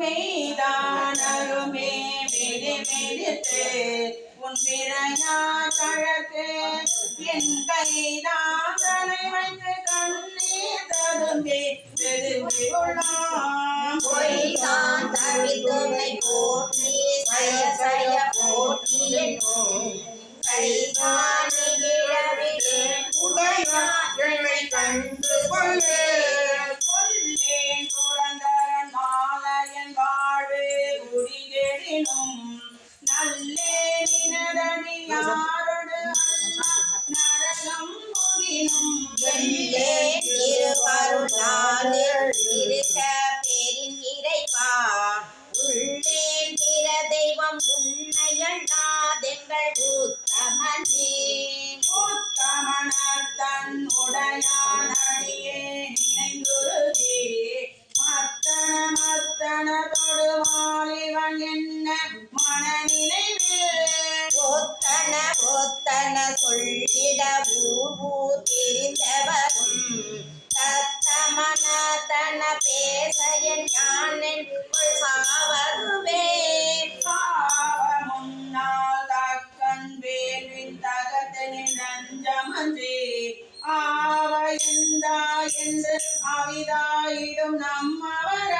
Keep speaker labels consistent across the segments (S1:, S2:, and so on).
S1: மெய்தானருமே விதி விதித்து உன் பிறையா கழக்கு என் கைதான் தலை வைத்து கண்ணீர் தரும்பி
S2: பொய்தான் தவித்துமை போற்றி சய சய போற்றி கைதான் உடையான் என்னை கண்டு கொள்ளே.
S1: குடிகெழினும் ஆவ எந்தா என்று அவிதாயிடும் நம்மவரவரே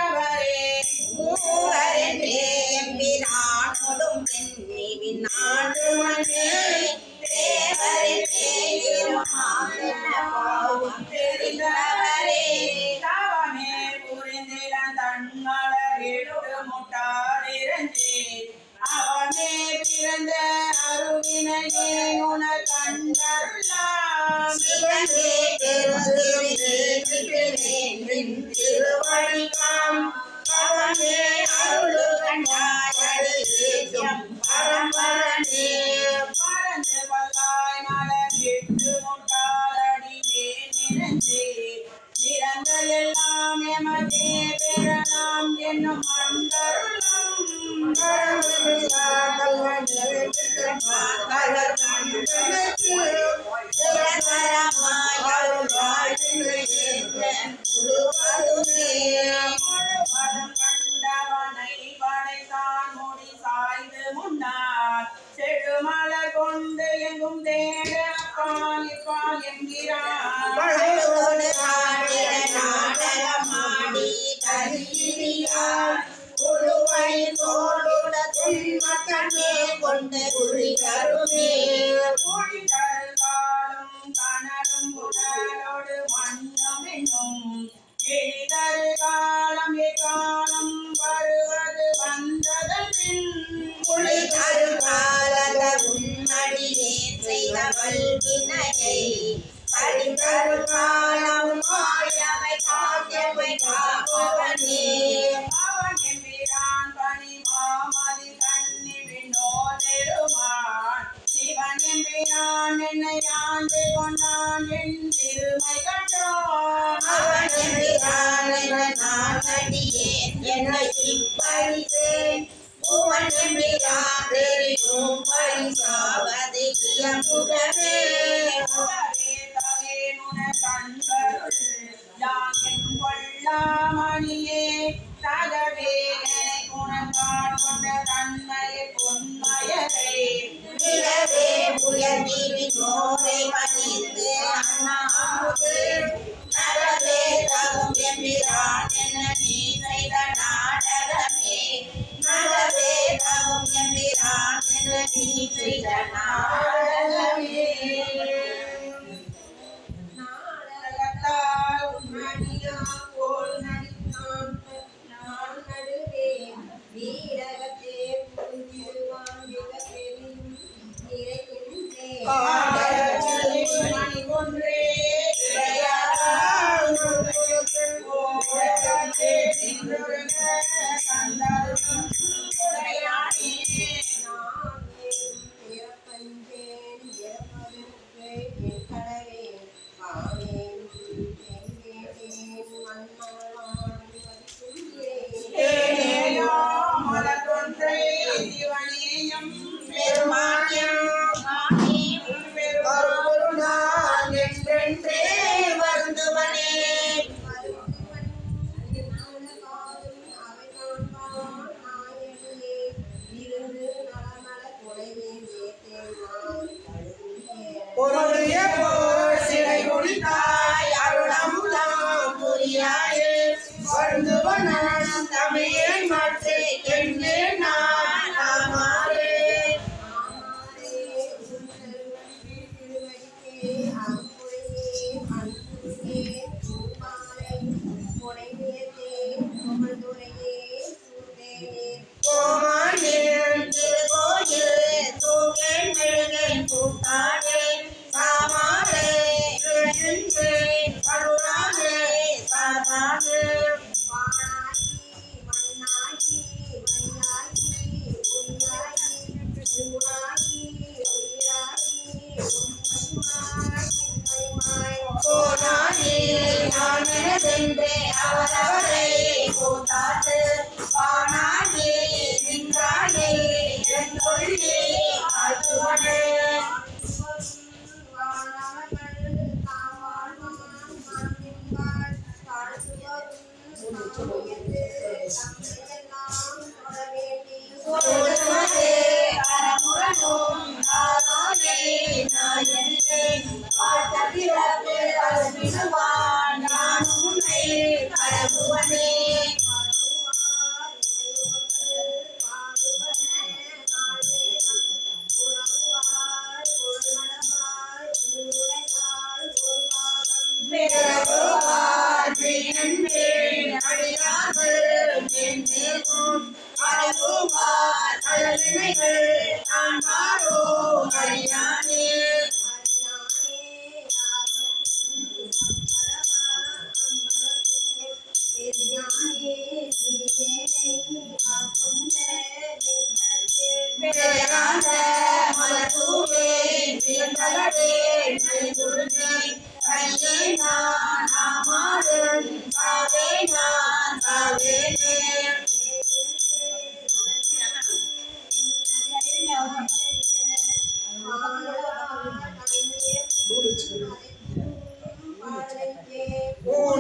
S1: என்னும் கொண்டு
S2: குறி தருமே
S1: மொழிகள் காலும் கனலும் புனலோடு மண்ணும் என்னும் எளிதரு காலம் எக்காலம் வருவது வந்ததன் பின்.
S2: புலி தருகாலத உன்னடியே செய்த வல்வினையை. பரிதரு காலம் மாயவை காத்தியவை காப்பவனே.
S1: கொண்டான் என்னை ஆண்டு கொண்டான் என் பெருமை கண்டான்.
S2: தன்மையை பொன்மயரே உயிரவே உயர்வினோரை பணிந்து அண்ணாமுது நரவே தகும் எம்பிரான் என
S3: நீ madre. Ooh.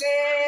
S3: day.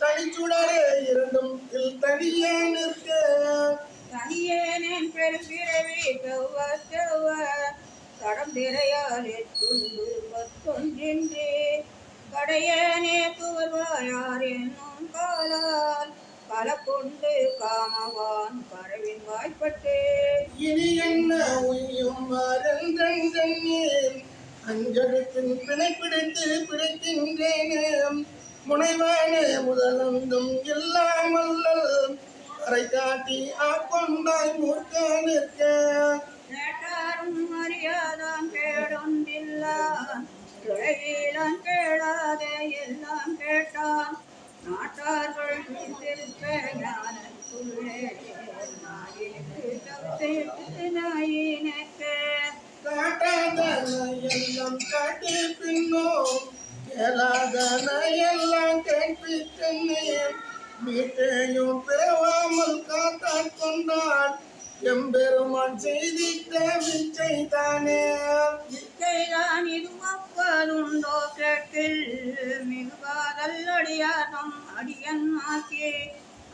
S3: தனிச்சுடரே இருந்தும் இல் தனியே நிற்க.
S4: தனியேனேன் பெரும்பிறவி செவ்வ தடம் திரையாலே துண்டு பத்தொன்றின்றி கடையேனே துவர்வாயார் என்னும் காலால். பல கொண்டு காமவான் பறவின் வாய்ப்பட்டு.
S3: இனி என்ன உய்யும் மறந்தே அஞ்செடுப்பின் பிணை பிடித்து பிடிக்கின்றேனே முனைவானே முதலந்தும் இல்லாமல் அரை காட்டி ஆக்கொண்டாய் மூர்க்க நிற்க.
S4: அறியாதான் கேடொன்றில்லான் துறையிலான் கேளாதே எல்லாம் கேட்டான். நாட்டார்கள் ஞானத்துள்ளே நாயினுக்கு
S3: காட்டாதன எல்லாம் காட்டி பின்னோ எல்லாம் கேட்பித்தன்னே வீட்டையும் பிறவாமல் காத்தாற் கொண்டான் எம்பெருமான் செய்தி விச்சை செய்தானே
S4: இக்கைதான் இதுவப்பதுண்டோ கேட்டில். மிகுவாதல்லடியாதம் அடியன் ஆக்கே.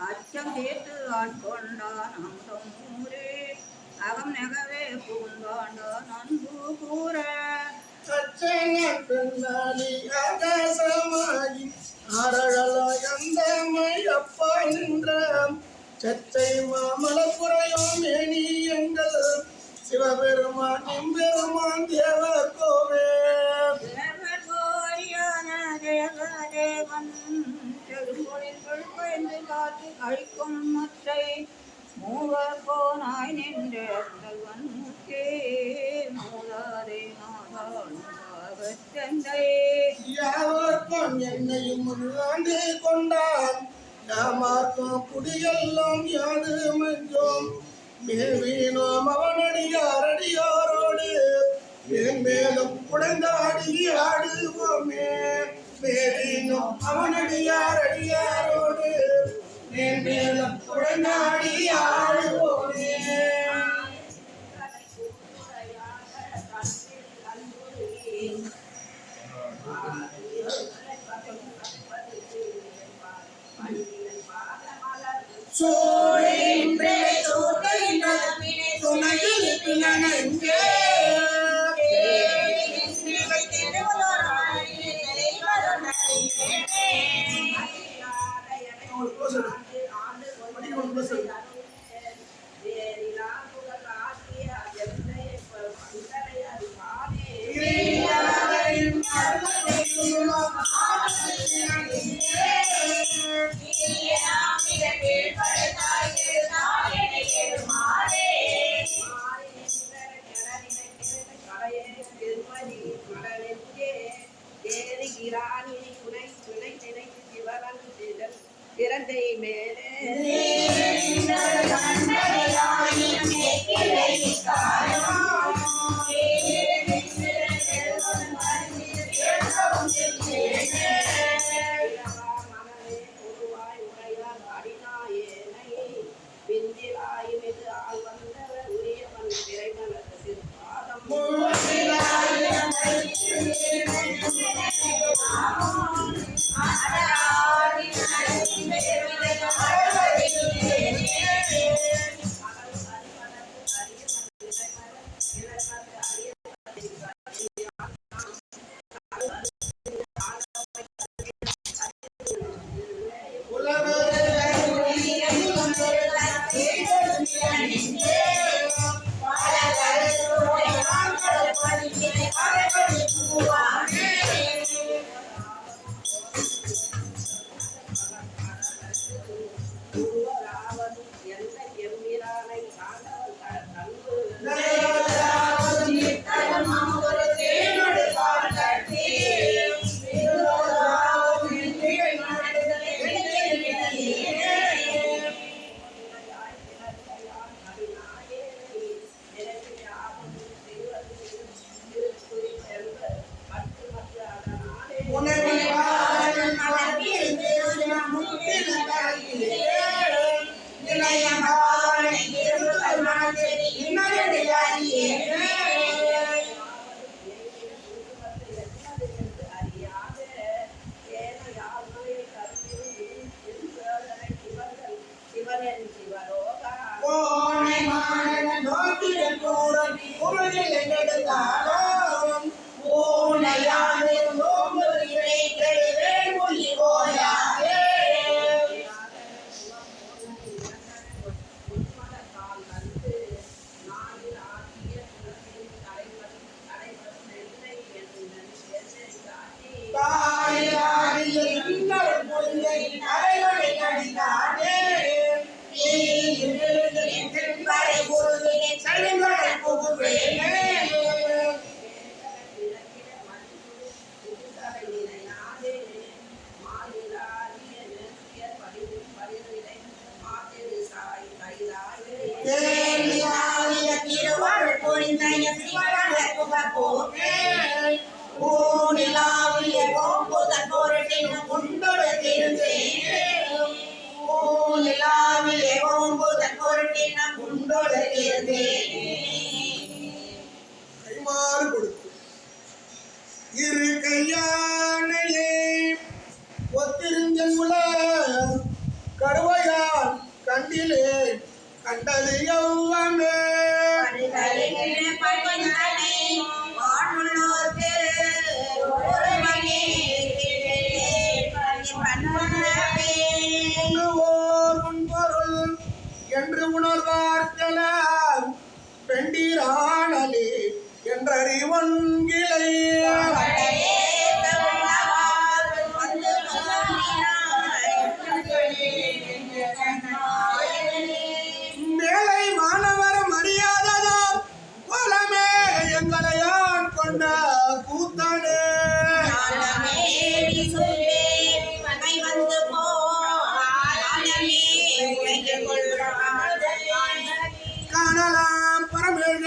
S4: அச்சம் தீர்த்து ஆட்கொண்டான் அமுதம் ஊரே அகம் நெகவே பூந்தாண்டான் நன்பு கூற.
S3: சச்சையன் பெண்ணாளி ஆகாசமாகி ஆரழலாய் அந்த மையப்பா நின்ற சச்சை மாமலப்புறையும் ஏனி எங்கள் சிவபெருமான் எம்பெருமான் தேவ கோவே
S4: அழிக்கும் மற்றை மூவர் போனாய் நின்ற முதல்வன் மூதாதே
S3: யாவர்க்கும் என்னையும் ஆண்டு கொண்டான். யாமார்க்கும் குடியெல்லாம் யாது மஞ்சோம் மேவீனோம் அவனடியார் மேலும் குடைந்தாடி ஆடுவோமே. மேவீனோம் அவனடியார் மேலும் குடைந்தாடி சோழென்றே சோகையின் துணையில்
S2: பிணனென்றே Thank you. கண்ணிலே கண்டது எவ்வளவு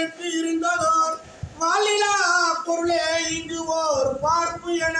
S2: அதற்கு இருந்ததோர் வாலிலா பொருளே இங்கு ஓர் பார்ப்பு என.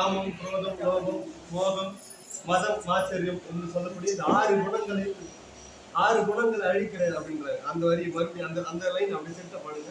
S1: காமம் குரோதம் லோகம் மோகம் மதம் ஆச்சரியம் என்று சொல்லக்கூடிய இந்த ஆறு குணங்களை ஆறு குணங்களை அழிக்கிறது அப்படிங்கிறாரு அந்த வரி மறுபடியும் அந்த அந்த லைன் அப்படி செட்டை பாடுங்க